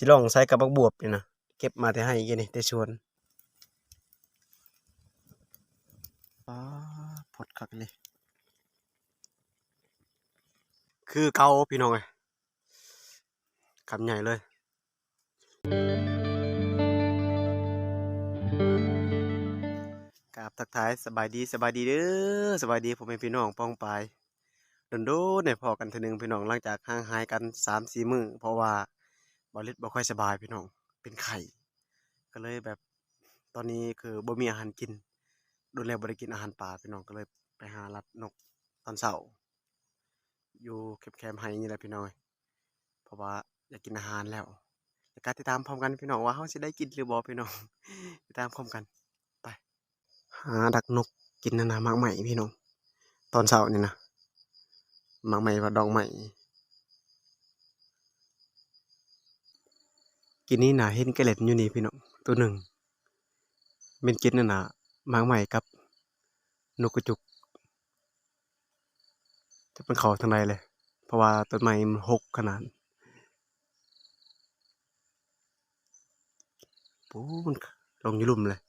สิลองใส่กับบักบวบนี่นะเก็บมาแต่ให้อีกนี่แต่ชวนป้าพดคักเลยคือเก่าพี่น้องเอ้ยคำใหญ่เลยกราบทักทายสบายดีสบายดีเด้อสบายดีผมเป็นพี่น้องป้องปายโดนโดนเนี่ยพอกันเทีนึงพี่น้องหลังจากห่างหายกันสามสี่มื้อเพราะว่า บอลิศบ่ค่อยสบายพี่น้องเป็นไข้ก็เลยแบบตอนนี้คือบ่มีอาหารกินโดนแล้วบ่ได้กินอาหารป่าพี่น้องก็เลยไปหารัดนกตอนเช้าอยู่แคมป์ๆให้นี่แหละพี่น้อยเพราะว่าอยากกินอาหารแล้วเดี๋ยวการติดตามพร้อมกันพี่น้องว่าเขาจะได้กินหรือบ่พี่น้องติดตามพร้อมกันไปหาดักนกกินนานามากใหม่พี่น้องตอนเช้านี่นะมากใหม่ว่าดองใหม่ กินนี่น่ะเห็นกระเล็ดอยู่นี่พี่น้องตัวหนึ่งเป็นกินนั่นนะหมาใหม่กับนกกระจุกจะเป็นเขาทางใดเลย เพราะว่าต้นไม้มันหกขนาดปูมันลงอยู่หลุมเลย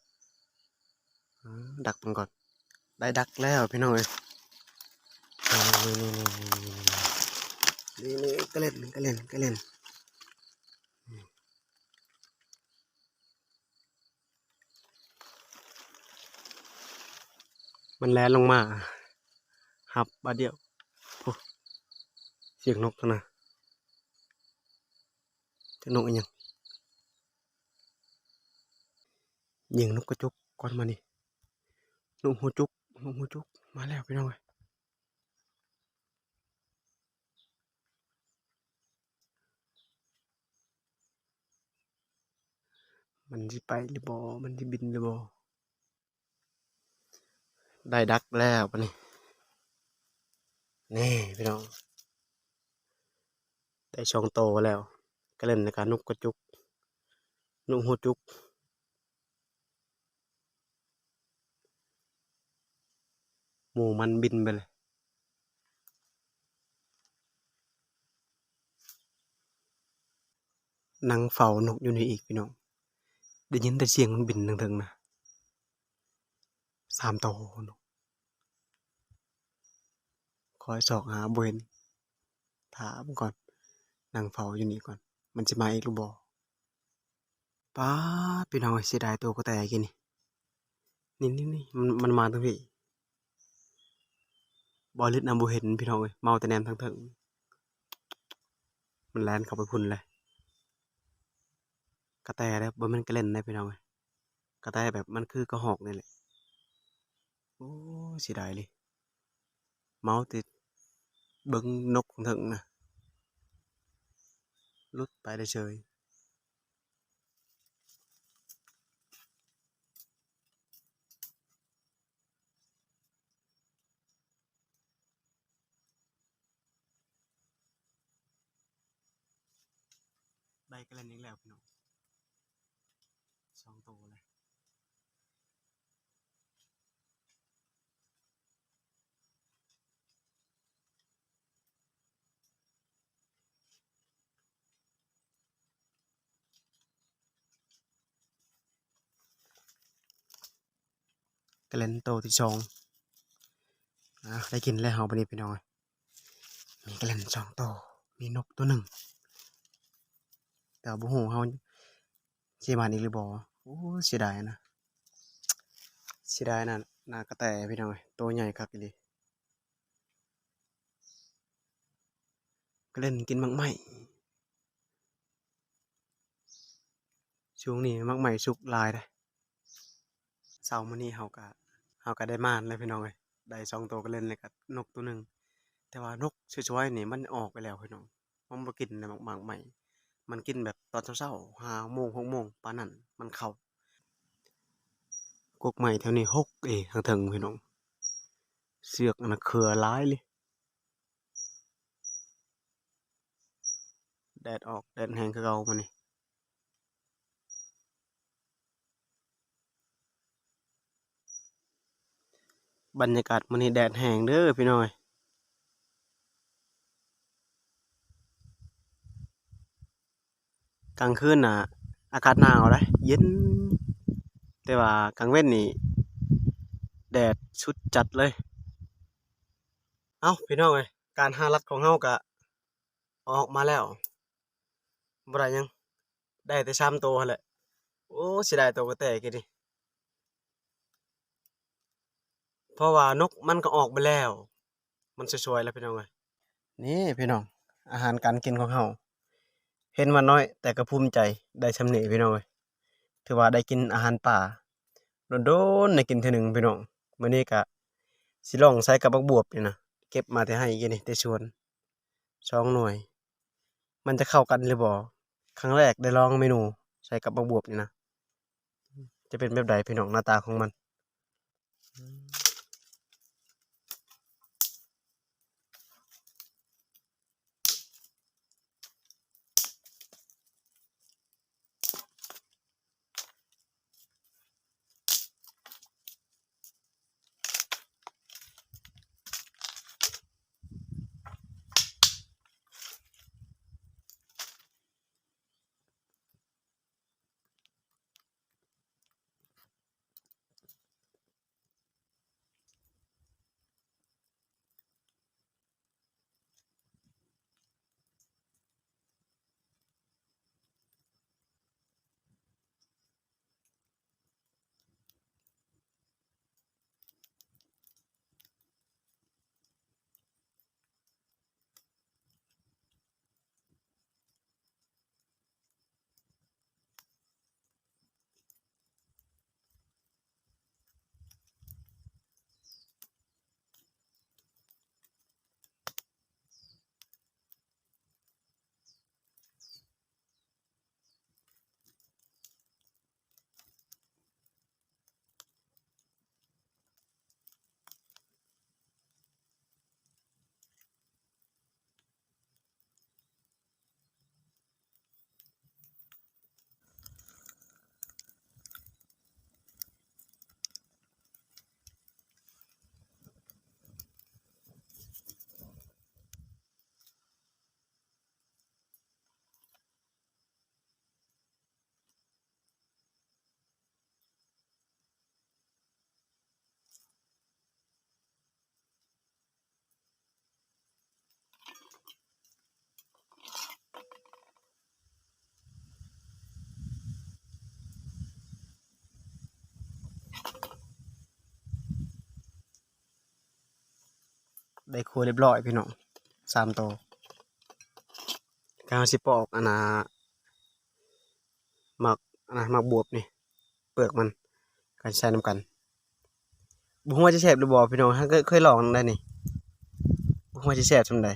ดักมันก่อน ได้ดักแล้วพี่น้องเอ้ยนี่นี่นี่นี่นี่ก็เล่นก็เล่นก็เล่น มันแลนลงมาหับบาดเดียวเสียงนกนะจะนกอยังยิงนกกระจุกก่อนมานี่นกหัวจุกนกหัวจุกมาแล้วพี่น้องเอ้ยมันสิไปหรือบ่มันสิบินหรือบ่ ได้ดักแล้วปะนี่นี่พี่น้อง ได้ช่องโตแล้ว ก็เล่นในการนุกกระจุก นุกหัวจุกหมูมันบินไปเลยนั่งเฝ้านกอยู่ในอีกพี่น้องได้ยินแต่เสียงมันบินถึงๆนะสามโตวนก อยสอกหาบเห็นถามก่อนนั่งเฝ้าอยู่นี่ก่อน มันจะมาอีกหรือบ่ป้าพี่น้องเอ้เสียดายตัวก็แต่กินนี่นี่นี่นมันมันมาทั้งพี่บอลิดนำบ่เห็นพี่น้องเอ้ยเมาแต่แนมทั้งเถิงมันแลนเข้าไปพุ่นเลยกระแตเด้อบ่ม่นกระเล่นได้พี่น้องเอ้ยกระแตแบบมันคือกระหอกนี่แหละโอ้เสียดายเลยเมาติด เบิ่งนกทั้งเถิงนะลุดไปได้เฉยได้กันเล่นอีกแล้วพี่น้องสองตัวเลย กเลนโตวที่องอะได้กินแล้วเฮาบัดนี้พี่น้องเอ้ยมีกันเล่นสองโตมีนกตัวหนึ่งแต่ว่าบ่ฮู้เฮาสิมาอีกหรือบ่โอ้เสียดายนะเสียดายนะนากระแตพี่น้องเอ้ยตัวใหญ่คักอีลีกเล่นกินมักไหม้ช่วงนี้มักไหม้สุกลายเด้ เช้ามื้อนี้เฮาก็เฮาก็ได้ม่านแล้วพี่น้องเอ้ยได้สองตัวก็เล่นเลยกับนกตัวหนึ่งแต่ว่านกสวยๆนี่มันออกไปแล้วพี่น้องมันบ่กินในมักมักไหม้มันกินแบบตอนเช้าๆห้าโมงหกโมงปานนั้นมันเข้ากกใหม่แถวนี้หกเอยทางเทิงพี่น้อง เสือกอันนะเครือร้ายเลยแดดออกแดดแห้งคือเกามานี่ บรรยากาศมันนี่แดดแห้งเด้อพี่น้อยกลางคืนน่ะ อากาศหนาวเลยเย็น แต่ว่ากลางเว้นนี่แดดสุดจัดเลย เอ้าพี่น้องเอ้ยการหารัดของเฮาก็ออกมาแล้วบ่ได้ยัง ได้แต่ชามโตแหละโอ้เสียดายตัวกระแตกิดิ เพราะว่านกมันก็ออกไปแล้ว มันสวยๆแล้วพี่น้องเอ้ยนี่พี่น้อง อาหารการกินของเฮาเห็นว่าน้อย แต่ก็ภูมิใจได้ชำเนีพี่น้องเอ้ยถือว่าได้กินอาหารป่าโดนๆได้กินเทื่อหนึ่งพี่น้องมื้อนี้ก็สิลองใส่กับบักบวบนี่นะเก็บมาแต่ให้อีกนี่แต่สวนสองหน่วย มันจะเข้ากันหรือบ่ครั้งแรกได้ลองเมนูใส่กับบักบวบนี่นะจะเป็นแบบใดพี่น้องหน้าตาของมัน ได้ครัวเรียบร้อยพี่น้องสามโตวการสิปอกอันนาหมักอันนาหมักบวบนี่ เปลือกมันการใช้น้ำกันบุ้งว่าจะแสบหรือบ่พี่น้องถ้าเคยลองได้นี่บุ้งว่าจะแสบทำได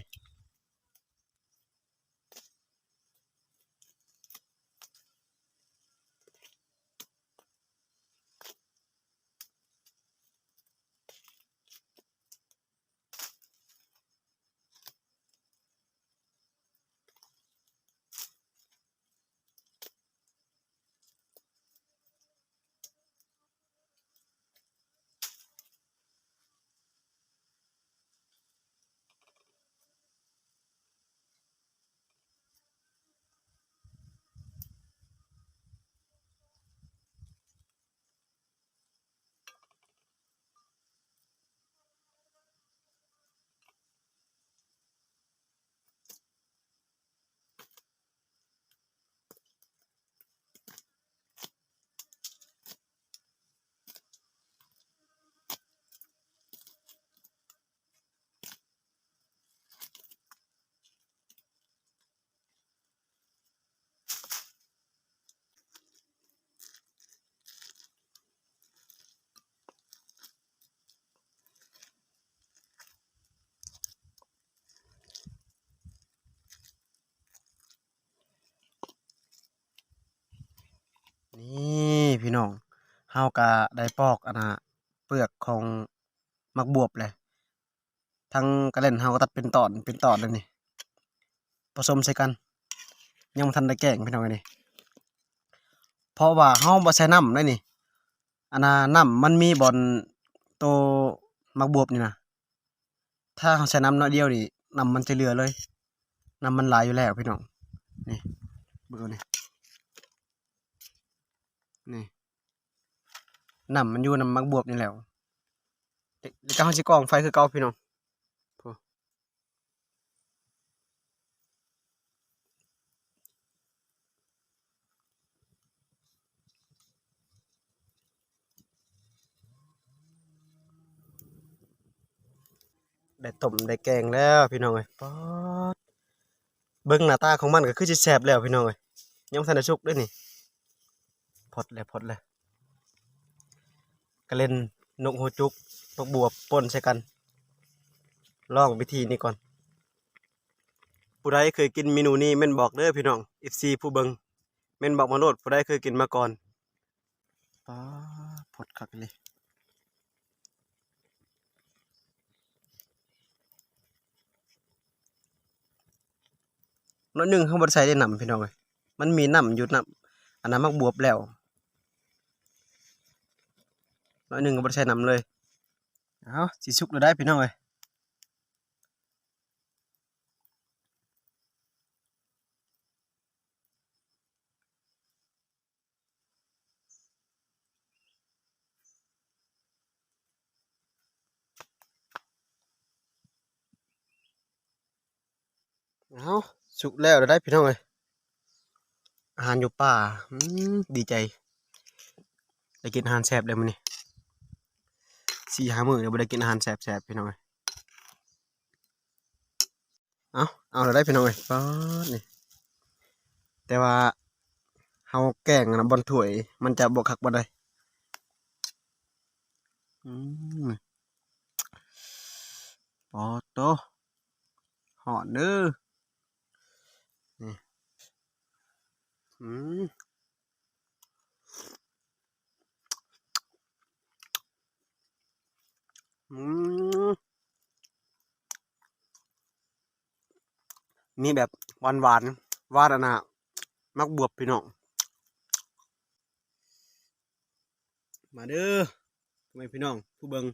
นี่พี่น้อง เฮาก็ได้ปอกอันนะเปลือกของมักบวบเลยทั้งกระเล่นเฮาก็ตัดเป็นตอนเป็นตอนเลยนี่ผสมใส่กัน ยังทันได้แกงพี่น้องเอ้ยนี่เพราะว่าเฮาบ่ใส่น้ำเลยนี่อันน่ะน้ำมันมีบอนโตมักบวบนี่นะถ้าเฮาใส่น้ำน้อยเดียวนี่น้ำมันจะเหลือเลยน้ำมันหลายอยู่แล้วพี่น้องนี่เบิ่งเนี่นี่ น้ำมันอยู่น้ำมักบวบนี่แล้วเด็กเด็กก็เฮาสิกองไฟคือเก่าพี่น้องได้ต้มได้แกงแล้วพี่น้องเอ้ยป๊อดเบิ่งหน้าตาของมันก็คือสิแซ่บแล้วพี่น้องเอ้ยยังทันได้สุกด้อนี่พอดแล้วพอดแล้ว ก็เล่นนกหัวจุกนกบวบป่นใส่กัน ลองวิธีนี้ก่อน ผู้ใดเคยกินเมนูนี้แม่นบอกเด้อพี่น้อง FC ผู้เบิงแม่นบอกมาโลดผู้ใดเคยกินมาก่อนป้าพดคักเลยน้อยหนึ่งเขาบ่ได้ใส่ได้น้ำพี่น้องเอ้ยมันมีน้ำอยู่น้ำอันนั้นมักบวบแล้ว น้อยหนึ่งก็บ่ได้ใส่น้ำเลยเอาสิสุกแล้วได้พี่น้องเอ้ยเอาสุกแล้วเดี๋ยวได้พี่น้องเลยอาหารอยู่ป่าอืมดีใจได้กินอาหารแซ่บเลยมื้อนี้ สี่ห้ามื้อเดี๋ยวบ่ได้กินอาหารแซ่บๆพี่น้องเลยเอาเอาเดี๋ยวได้พี่น้องเลยป๊อดนี่แต่ว่าเฮาแกงนะบนถ้วย มันจะบ่คักบ่ได้อืมปอโตหอนเด้ออืมอืม มีแบบหวานหวานวาดอนน่ะมักบวบพี่น้อง มาเด้อทำไมพี่น้อง ผู้เบิง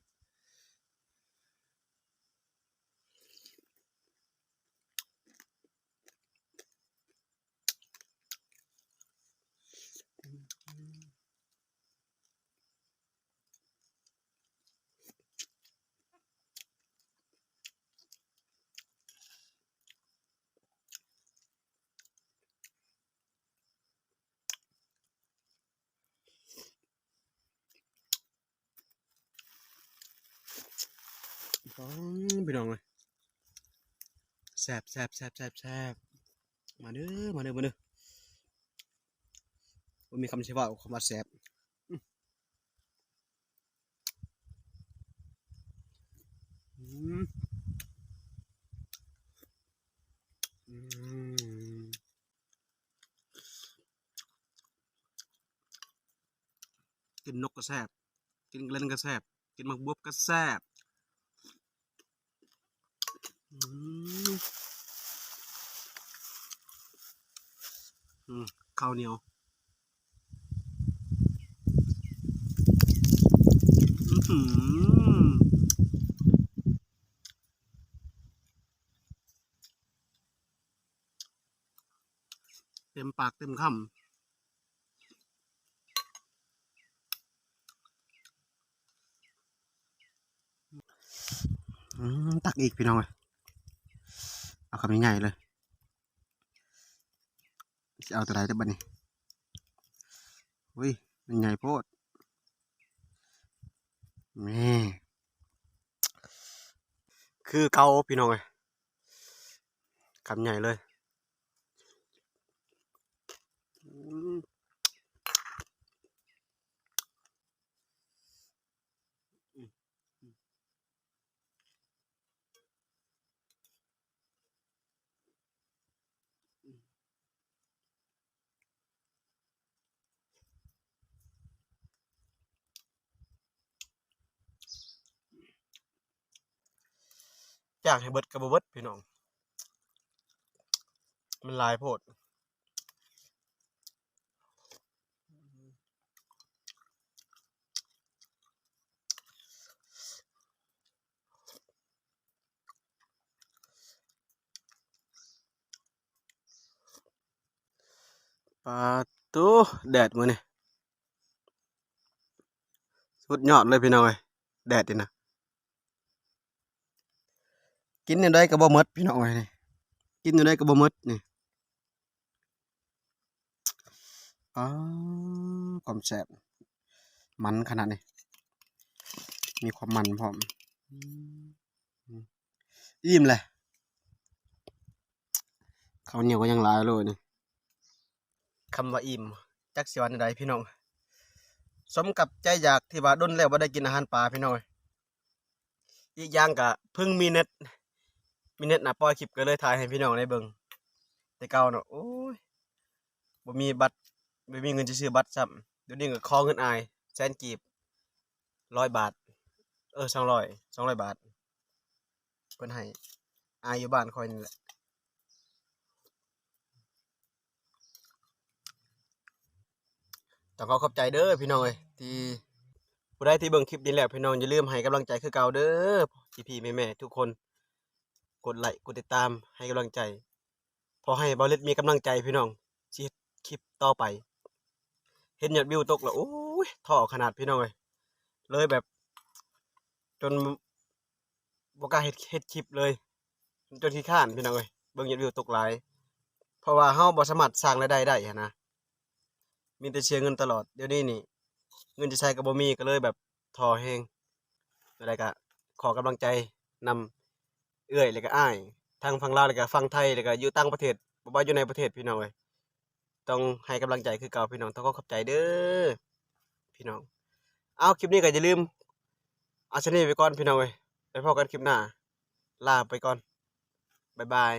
พี่น้องเลยแซบแซบแซบแซบแซบมาเด้อมาเด้อมาเด้อว่ามีคำเฉพาะคำว่าแซบกินนกก็แซบกินเล่นก็แซบกินมักบวบก็แซบ ข้าวเหนียวอื้อหือเต็มปากเต็มคำอืมตักอีกพี่น้องเลย คำใหญ่ๆเลยจะเอาตัวใดได้บ้านี่อุ้ย มันใหญ่โพดแม่คือเกาพี่น้องเลยคำใหญ่เลยอืม อยากให้เบิดกับเบิดพี่น้อง มันลายโพดปลาตูแดดมื้อนี่สุดยอดเลยพี่น้องเอ้ยแดดนี่นะ กินอยู่ได้ก็บ่มดพี่น้องเอ้ยนี่กินอยู่ได้ก็บ่มดนี่อ๋อความแซ่บมันขนาดนี้มีความมันพร้อมอิ่มเลยข้าวเหนียวก็ยังหลายเลยนี่คำว่าอิ่มจักสิวันใดพี่น้องสมกับใจอยากที่ว่าดนแล้วบ่าได้กินอาหารป่าพี่น้อยอีกอย่างก็เพิ่งมีเน็ต มีเน็ตนะปล่อยคลิปก็เลยถ่ายให้พี่น้องได้เบิ่งแต่เก่าเนาะโอ้ยบ่มีบัตรบ่มีเงินจะซื้อบัตรซ้ำเดี๋ยวนี้ก็ขอเงินอายแสนกีบ100บาท เออ200 200บาทเพิ่นให้อายอยู่บ้านคอยนี่แหละต้องขอขอบใจเด้อพี่น้องเอ้ยที่ผู้ใดที่เบิ่งคลิปนี้แล้วพี่น้องอย่าลืมให้กำลังใจคือเก่าเด้อพี่ๆแม่ๆทุกคน กดไลค์กดติดตามให้กำลังใจ พอให้บอลเล็ดมีกำลังใจพี่น้องสิดคลิปต่อไป เห็นยอดวิวตกแล้วโอ้ยท้อขนาดพี่น้องเลยเลยแบบ จนบกล้าเฮ็ดเฮ็ดคลิปเลย จนขี้ข้านพี่น้องเลยเบิ่งยอดวิวตกหลาย เพราะว่าเฮาบ่สามารถสร้างรายได้ได้นะมีแต่เสียเงินตลอดเดี๋ยวนี้นี่ เงินจะใช้ก็บ่มีก็เลยแบบท้อแฮงอะไรก็ขอกำลังใจนำ เอื้อยแล้วก็อ้ายทางฝั่งลาวแล้วก็ฝั่งไทยแล้วก็อยู่ต่างประเทศบ่ว่าอยู่ในประเทศพี่น้องเอ้ยต้องให้กำลังใจคือเก่าพี่น้องต้องขอขอบใจเด้อพี่น้องเอาคลิปนี้ก็อย่าลืมอาชนีไปก่อนพี่น้องเอ้ยไปพบกันคลิปหน้าลาไปก่อนบ๊ายบาย